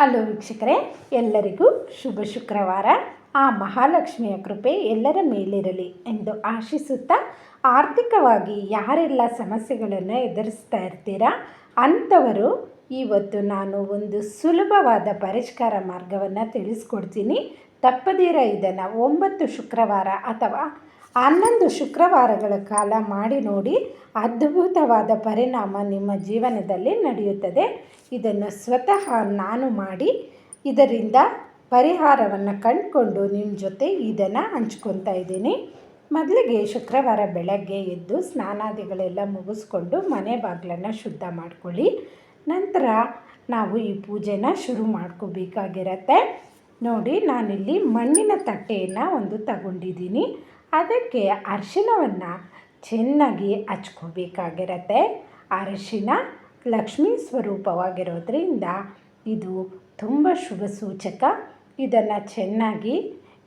Hello ವೀಕ್ಷಕರೇ, ಎಲ್ಲರಿಗೂ ಶುಭ ಶುಕ್ರವಾರ. ಆ ಮಹಾಲಕ್ಷ್ಮಿಯ ಕೃಪೆ ಎಲ್ಲರ ಮೇಲಿರಲಿ ಎಂದು ಆಶಿಸುತ್ತಾ ಆರ್ಥಿಕವಾಗಿ ಯಾರೆಲ್ಲ ಸಮಸ್ಯೆಗಳನ್ನು ಎದುರಿಸ್ತಾ ಇರ್ತೀರಾ, ಅಂಥವರು ಇವತ್ತು ನಾನು ಒಂದು ಸುಲಭವಾದ ಪರಿಷ್ಕಾರ ಮಾರ್ಗವನ್ನು ತಿಳಿಸ್ಕೊಡ್ತೀನಿ. ತಪ್ಪದಿರ ಇದನ್ನು ಒಂಬತ್ತು ಶುಕ್ರವಾರ ಅಥವಾ ಹನ್ನೊಂದು ಶುಕ್ರವಾರಗಳ ಕಾಲ ಮಾಡಿ ನೋಡಿ ಅದ್ಭುತವಾದ ಪರಿಣಾಮ ನಿಮ್ಮ ಜೀವನದಲ್ಲಿ ನಡೆಯುತ್ತದೆ. ಇದನ್ನು ಸ್ವತಃ ನಾನು ಮಾಡಿ ಇದರಿಂದ ಪರಿಹಾರವನ್ನು ಕಂಡುಕೊಂಡು ನಿಮ್ಮ ಜೊತೆ ಇದನ್ನು ಹಂಚ್ಕೊತಾ ಇದ್ದೀನಿ. ಮೊದಲಿಗೆ ಶುಕ್ರವಾರ ಬೆಳಗ್ಗೆ ಎದ್ದು ಸ್ನಾನಾದಿಗಳೆಲ್ಲ ಮುಗಿಸ್ಕೊಂಡು ಮನೆ ಬಾಗಿಲನ್ನು ಶುದ್ಧ ಮಾಡ್ಕೊಳ್ಳಿ. ನಂತರ ನಾವು ಈ ಪೂಜೆನ ಶುರು ಮಾಡ್ಕೋಬೇಕಾಗಿರತ್ತೆ. ನೋಡಿ, ನಾನಿಲ್ಲಿ ಮಣ್ಣಿನ ತಟ್ಟೆಯನ್ನು ಒಂದು ತಗೊಂಡಿದ್ದೀನಿ. ಅದಕ್ಕೆ ಅರಿಶಿಣವನ್ನು ಚೆನ್ನಾಗಿ ಹಚ್ಕೋಬೇಕಾಗಿರತ್ತೆ. ಅರಿಶಿಣ ಲಕ್ಷ್ಮೀ ಸ್ವರೂಪವಾಗಿರೋದ್ರಿಂದ ಇದು ತುಂಬ ಶುಭ ಸೂಚಕ. ಇದನ್ನು ಚೆನ್ನಾಗಿ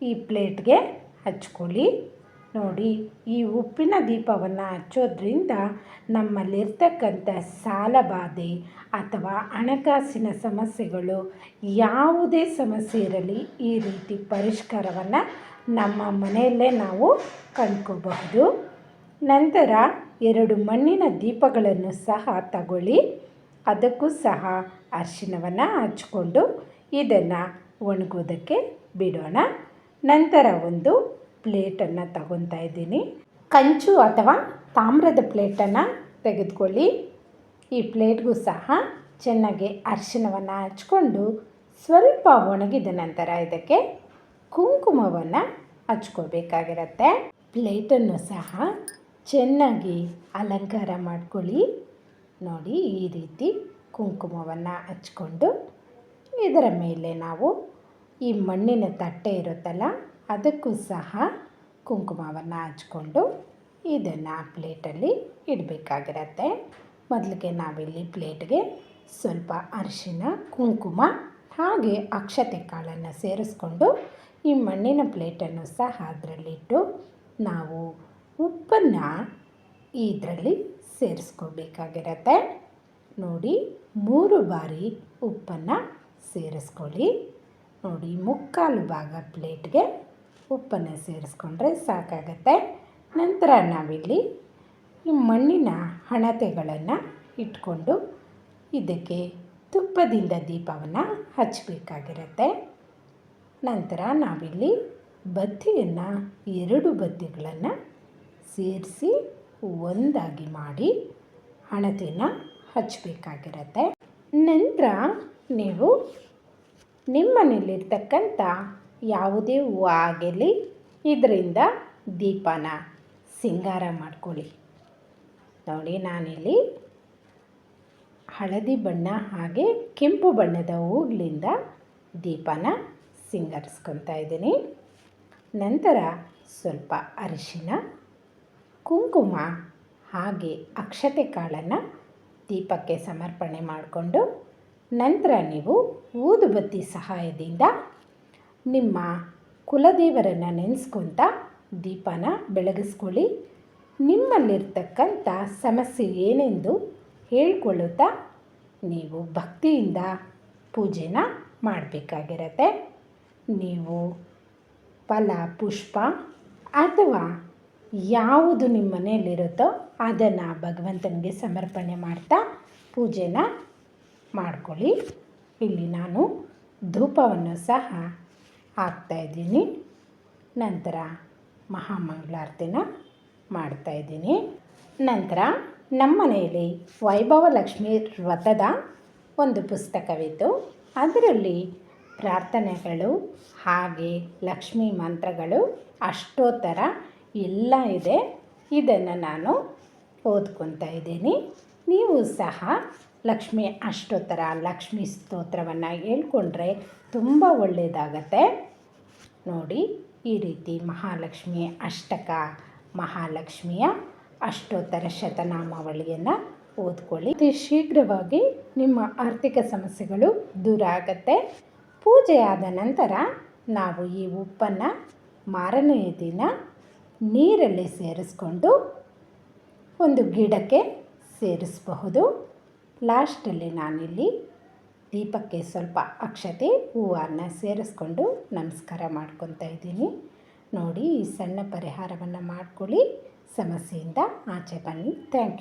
ಈ ಪ್ಲೇಟ್ಗೆ ಹಚ್ಕೊಳ್ಳಿ. ನೋಡಿ, ಈ ಉಪ್ಪಿನ ದೀಪವನ್ನು ಹಚ್ಚೋದ್ರಿಂದ ನಮ್ಮಲ್ಲಿರ್ತಕ್ಕಂಥ ಸಾಲಬಾಧೆ ಅಥವಾ ಹಣಕಾಸಿನ ಸಮಸ್ಯೆಗಳು ಯಾವುದೇ ಸಮಸ್ಯೆ ಇರಲಿ ಈ ರೀತಿ ಪರಿಷ್ಕಾರವನ್ನು ನಮ್ಮ ಮನೆಯಲ್ಲೇ ನಾವು ಕಂಡ್ಕೋಬಹುದು. ನಂತರ ಎರಡು ಮಣ್ಣಿನ ದೀಪಗಳನ್ನು ಸಹ ತಗೊಳ್ಳಿ. ಅದಕ್ಕೂ ಸಹ ಅರಿಶಿಣವನ್ನು ಹಚ್ಕೊಂಡು ಇದನ್ನು ಒಣಗೋದಕ್ಕೆ ಬಿಡೋಣ. ನಂತರ ಒಂದು ಪ್ಲೇಟನ್ನು ತಗೊತಾ ಇದ್ದೀನಿ. ಕಂಚು ಅಥವಾ ತಾಮ್ರದ ಪ್ಲೇಟನ್ನು ತೆಗೆದುಕೊಳ್ಳಿ. ಈ ಪ್ಲೇಟ್ಗೂ ಸಹ ಚೆನ್ನಾಗಿ ಅರಿಶಿಣವನ್ನು ಹಚ್ಕೊಂಡು ಸ್ವಲ್ಪ ಒಣಗಿದ ನಂತರ ಇದಕ್ಕೆ ಕುಂಕುಮವನ್ನು ಹಚ್ಕೋಬೇಕಾಗಿರತ್ತೆ. ಪ್ಲೇಟನ್ನು ಸಹ ಚೆನ್ನಾಗಿ ಅಲಂಕಾರ ಮಾಡ್ಕೊಳ್ಳಿ. ನೋಡಿ, ಈ ರೀತಿ ಕುಂಕುಮವನ್ನು ಹಚ್ಕೊಂಡು ಇದರ ಮೇಲೆ ನಾವು ಈ ಮಣ್ಣಿನ ತಟ್ಟೆ ಇರುತ್ತಲ್ಲ, ಅದಕ್ಕೂ ಸಹ ಕುಂಕುಮವನ್ನು ಹಚ್ಕೊಂಡು ಇದನ್ನು ಪ್ಲೇಟಲ್ಲಿ ಇಡಬೇಕಾಗಿರತ್ತೆ. ಮೊದಲಿಗೆ ನಾವಿಲ್ಲಿ ಪ್ಲೇಟ್ಗೆ ಸ್ವಲ್ಪ ಅರಿಶಿನ, ಕುಂಕುಮ, ಹಾಗೆ ಅಕ್ಷತೆ ಕಾಳನ್ನು ಸೇರಿಸ್ಕೊಂಡು ಈ ಮಣ್ಣಿನ ಪ್ಲೇಟನ್ನು ಸಹ ಅದರಲ್ಲಿಟ್ಟು ನಾವು ಉಪ್ಪನ್ನು ಇದರಲ್ಲಿ ಸೇರಿಸ್ಕೋಬೇಕಾಗಿರತ್ತೆ ನೋಡಿ, ಮೂರು ಬಾರಿ ಉಪ್ಪನ್ನು ಸೇರಿಸ್ಕೊಳ್ಳಿ. ನೋಡಿ, ಮುಕ್ಕಾಲು ಭಾಗ ಪ್ಲೇಟ್ಗೆ ಉಪ್ಪನ್ನು ಸೇರಿಸ್ಕೊಂಡ್ರೆ ಸಾಕಾಗತ್ತೆ. ನಂತರ ನಾವಿಲ್ಲಿ ಈ ಮಣ್ಣಿನ ಹಣತೆಗಳನ್ನು ಇಟ್ಕೊಂಡು ಇದಕ್ಕೆ ತುಪ್ಪದಿಂದ ದೀಪವನ್ನು ಹಚ್ಚಬೇಕಾಗಿರತ್ತೆ ನಂತರ ನಾವಿಲ್ಲಿ ಬತ್ತಿಯನ್ನು, ಎರಡು ಬತ್ತಿಗಳನ್ನು ಸೇರಿಸಿ ಒಂದಾಗಿ ಮಾಡಿ ಹಣತೆನ ಹಚ್ಚಬೇಕಾಗಿರತ್ತೆ. ನಂತರ ನೀವು ನಿಮ್ಮನೇಲಿರ್ತಕ್ಕಂಥ ಯಾವುದೇ ಹೂವು ಆಗಲಿ ಇದರಿಂದ ದೀಪನ ಸಿಂಗಾರ ಮಾಡ್ಕೊಳ್ಳಿ. ನೋಡಿ, ನಾನಿಲ್ಲಿ ಹಳದಿ ಬಣ್ಣ ಹಾಗೆ ಕೆಂಪು ಬಣ್ಣದ ಹೂಗಳಿಂದ ದೀಪನ ಸಿಂಗರಿಸ್ಕೊತಾ ಇದ್ದೀನಿ. ನಂತರ ಸ್ವಲ್ಪ ಅರಿಶಿನ ಕುಂಕುಮ ಹಾಗೆ ಅಕ್ಷತೆ ಕಾಳನ್ನು ದೀಪಕ್ಕೆ ಸಮರ್ಪಣೆ ಮಾಡಿಕೊಂಡು ನಂತರ ನೀವು ಊದುಬತ್ತಿ ಸಹಾಯದಿಂದ ನಿಮ್ಮ ಕುಲದೇವರನ್ನು ನೆನೆಸ್ಕೊತ ದೀಪನ ಬೆಳಗಿಸ್ಕೊಳ್ಳಿ. ನಿಮ್ಮಲ್ಲಿರ್ತಕ್ಕಂಥ ಸಮಸ್ಯೆ ಏನೆಂದು ಹೇಳ್ಕೊಳ್ಳುತ್ತಾ ನೀವು ಭಕ್ತಿಯಿಂದ ಪೂಜೆನ ಮಾಡಬೇಕಾಗಿರತ್ತೆ. ನೀವು ಫಲ, ಪುಷ್ಪ ಅಥವಾ ಯಾವುದು ನಿಮ್ಮ ಮನೆಯಲ್ಲಿರುತ್ತೋ ಅದನ್ನು ಭಗವಂತನಿಗೆ ಸಮರ್ಪಣೆ ಮಾಡ್ತಾ ಪೂಜೆನ ಮಾಡ್ಕೊಳ್ಳಿ. ಇಲ್ಲಿ ನಾನು ಧೂಪವನ್ನು ಸಹ ಹಾಕ್ತಾಯಿದ್ದೀನಿ ನಂತರ ಮಹಾಮಂಗಳಾರತಿನ ಮಾಡ್ತಾಯಿದ್ದೀನಿ ನಂತರ ನಮ್ಮ ಮನೆಯಲ್ಲಿ ವೈಭವ ಲಕ್ಷ್ಮಿ ವ್ರತದ ಒಂದು ಪುಸ್ತಕವಿತ್ತು. ಅದರಲ್ಲಿ ಪ್ರಾರ್ಥನೆಗಳು ಹಾಗೆ ಲಕ್ಷ್ಮೀ ಮಂತ್ರಗಳು ಅಷ್ಟೋತ್ತರ ಎಲ್ಲ ಇದೆ. ಇದನ್ನು ನಾನು ಓದ್ಕೊತಾ ಇದ್ದೀನಿ. ನೀವು ಸಹ ಲಕ್ಷ್ಮಿ ಅಷ್ಟೋತ್ತರ, ಲಕ್ಷ್ಮೀ ಸ್ತೋತ್ರವನ್ನು ಹೇಳ್ಕೊಂಡ್ರೆ ತುಂಬ ಒಳ್ಳೆಯದಾಗತ್ತೆ ನೋಡಿ, ಈ ರೀತಿ ಮಹಾಲಕ್ಷ್ಮಿ ಅಷ್ಟಕ, ಮಹಾಲಕ್ಷ್ಮಿಯ ಅಷ್ಟೋತ್ತರ ಶತನಾಮಾವಳಿಯನ್ನು ಓದ್ಕೊಳ್ಳಿ. ಅತಿ ಶೀಘ್ರವಾಗಿ ನಿಮ್ಮ ಆರ್ಥಿಕ ಸಮಸ್ಯೆಗಳು ದೂರ ಆಗತ್ತೆ. ಪೂಜೆ ಆದ ನಂತರ ನಾವು ಈ ಉಪ್ಪನ್ನು ಮಾರನೆಯ ದಿನ ನೀರಲ್ಲಿ ಸೇರಿಸ್ಕೊಂಡು ಒಂದು ಗಿಡಕ್ಕೆ ಸೇರಿಸಬಹುದು. ಲಾಸ್ಟಲ್ಲಿ ನಾನಿಲ್ಲಿ ದೀಪಕ್ಕೆ ಸ್ವಲ್ಪ ಅಕ್ಷತೆ ಹೂವನ್ನು ಸೇರಿಸ್ಕೊಂಡು ನಮಸ್ಕಾರ ಮಾಡ್ಕೊತಾ ಇದ್ದೀನಿ. ನೋಡಿ, ಈ ಸಣ್ಣ ಪರಿಹಾರವನ್ನು ಮಾಡ್ಕೊಳ್ಳಿ. ಸಮಸ್ಯೆಯಿಂದ ಆಚೆ ಬನ್ನಿ. ಥ್ಯಾಂಕ್